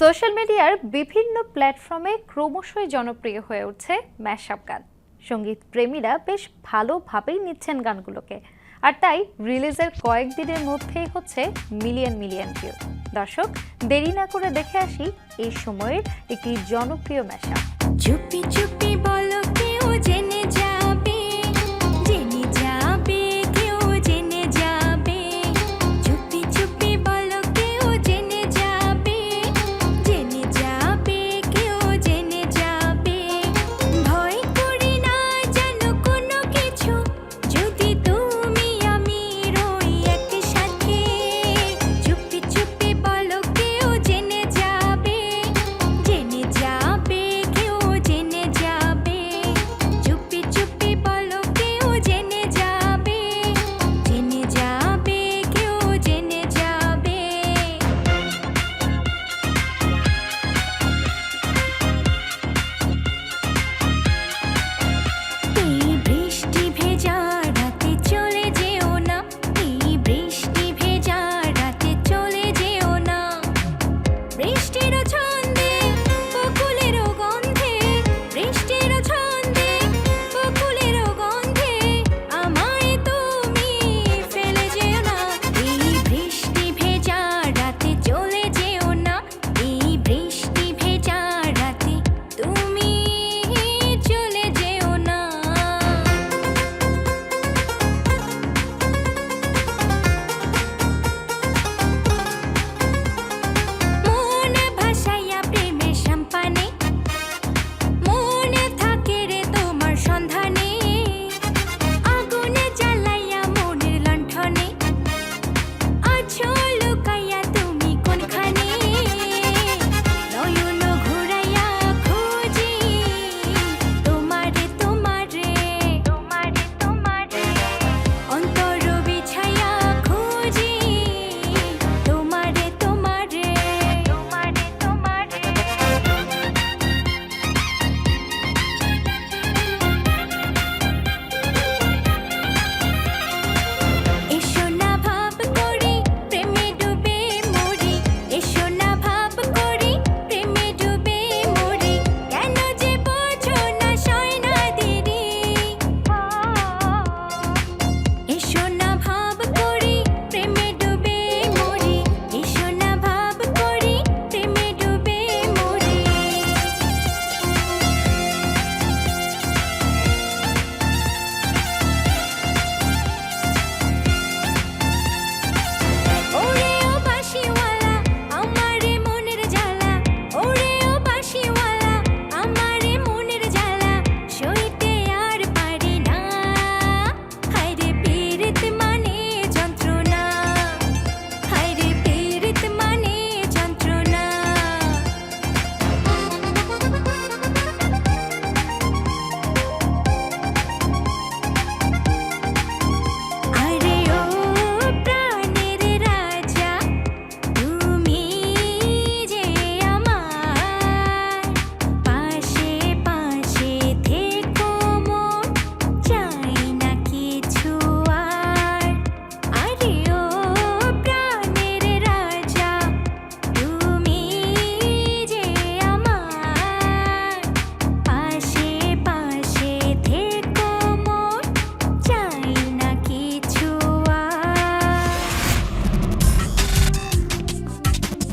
Social মিডিয়ার বিভিন্ন প্ল্যাটফর্মে ক্রমশই জনপ্রিয় হয়ে উঠছে ম্যাশআপ গান। সংগীত প্রেমীরা বেশ ভালোভাবেই নিচ্ছেন গানগুলোকে। আর তাই রিলিজের কয়েকদিনের মধ্যেই হচ্ছে মিলিয়ন মিলিয়ন ভিউ। দর্শক, দেরি না করে দেখে আসি এই সময়ের একটি জনপ্রিয় ম্যাশআপ। চুপি চুপি বল